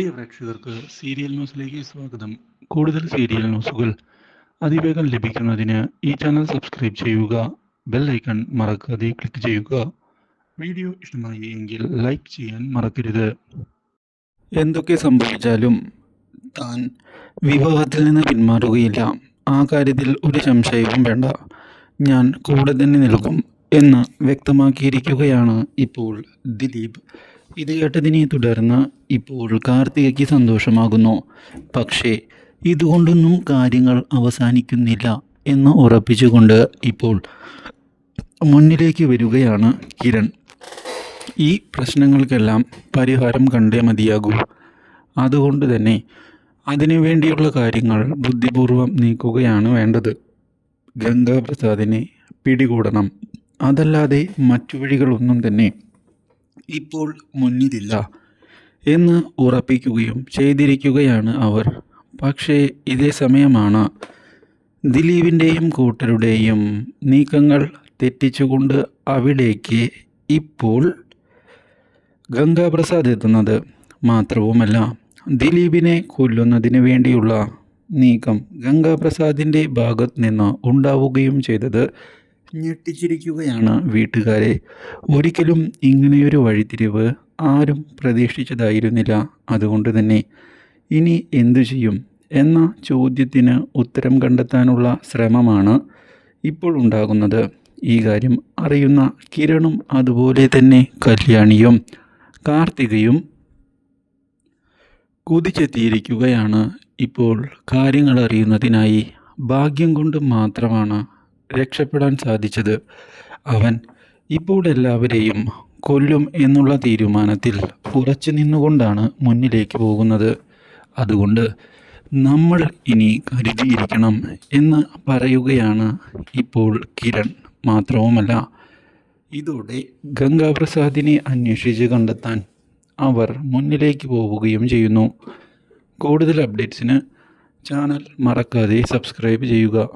പ്രിയ പ്രേക്ഷകർക്ക് സീരിയൽ ന്യൂസിലേക്ക് സ്വാഗതം. കൂടുതൽ സീരിയൽ ന്യൂസുകൾ അതിവേഗം ലഭിക്കുന്നതിന് ഈ ചാനൽ സബ്സ്ക്രൈബ് ചെയ്യുക ബെൽ ഐക്കൺ മറക്കാതെ ക്ലിക്ക് ചെയ്യുക. വീഡിയോ ഇഷ്ടമായി എങ്കിൽ ലൈക്ക് ചെയ്യാൻ മറക്കരുത്. എന്തൊക്കെ സംഭവിച്ചാലും താൻ വിവാഹത്തിൽ നിന്ന് പിന്മാറുകയില്ല. ആ കാര്യത്തിൽ ഒരു സംശയവും വേണ്ട. ഞാൻ കൂടെ തന്നെ നിൽക്കും എന്ന് വ്യക്തമാക്കിയിരിക്കുകയാണ് ഇപ്പോൾ ദിലീപ്. ഇത് കേട്ടതിനെ തുടർന്ന് ഇപ്പോൾ കാർത്തികയ്ക്ക് സന്തോഷമാകുന്നു. പക്ഷേ ഇതുകൊണ്ടൊന്നും കാര്യങ്ങൾ അവസാനിക്കുന്നില്ല എന്ന് ഉറപ്പിച്ചുകൊണ്ട് ഇപ്പോൾ മുന്നിലേക്ക് വരികയാണ് കിരൺ. ഈ പ്രശ്നങ്ങൾക്കെല്ലാം പരിഹാരം കണ്ടേ മതിയാകൂ. അതുകൊണ്ട് തന്നെ അതിനു വേണ്ടിയുള്ള കാര്യങ്ങൾ ബുദ്ധിപൂർവം നീക്കുകയാണ് വേണ്ടത്. ഗംഗാപ്രസാദിനെ പിടികൂടണം. അതല്ലാതെ മറ്റു വഴികളൊന്നും തന്നെ ഇപ്പോൾ മുന്നിലില്ല. എന്ന് ഉറപ്പിക്കുകയും ചെയ്തിരിക്കുകയാണ് അവർ. പക്ഷേ ഇതേ സമയമാണ് ദിലീപിന്റെയും കൂട്ടരുടെയും നീക്കങ്ങൾ തെറ്റിച്ചുകൊണ്ട് അവിടേക്ക് ഇപ്പോൾ ഗംഗാപ്രസാദ് എത്തുന്നത് മാത്രവുമല്ല ദിലീപിനെ കൊല്ലുന്നതിന് വേണ്ടിയുള്ള നീക്കം ഗംഗാപ്രസാദിന്റെ ഭാഗത്ത് നിന്ന് ഉണ്ടാവുകയും ചെയ്തത് ഞെട്ടിച്ചിരിക്കുകയാണ് വീട്ടുകാരെ. ഒരിക്കലും ഇങ്ങനെയൊരു വഴിത്തിരിവ് ആരും പ്രതീക്ഷിച്ചതായിരുന്നില്ല. അതുകൊണ്ട് തന്നെ ഇനി എന്തു ചെയ്യും എന്ന ചോദ്യത്തിന് ഉത്തരം കണ്ടെത്താനുള്ള ശ്രമമാണ് ഇപ്പോൾ ഉണ്ടാകുന്നത്. ഈ കാര്യം അറിയുന്ന കിരണും അതുപോലെ തന്നെ കല്യാണിയും കാർത്തികയും കുതിച്ചെത്തിയിരിക്കുകയാണ്. ഇപ്പോൾ കാര്യങ്ങൾ അറിയുന്നതിനായി ഭാഗ്യം കൊണ്ട് മാത്രമാണ് രക്ഷപ്പെടാൻ സാധിച്ചത്. അവൻ ഇപ്പോൾ എല്ലാവരെയും കൊല്ലും എന്നുള്ള തീരുമാനത്തിൽ ഉറച്ചു നിന്നുകൊണ്ടാണ് മുന്നിലേക്ക് പോകുന്നത്. അതുകൊണ്ട് നമ്മൾ ഇനി കരുതിയിരിക്കണം എന്ന് പറയുകയാണ് ഇപ്പോൾ കിരൺ മാത്രവുമല്ല. ഇതോടെ ഗംഗാപ്രസാദിനെ അന്വേഷിച്ച് കണ്ടെത്താൻ അവർ മുന്നിലേക്ക് പോവുകയും ചെയ്യുന്നു. കൂടുതൽ അപ്ഡേറ്റ്സിന് ചാനൽ മറക്കാതെ സബ്സ്ക്രൈബ് ചെയ്യുക.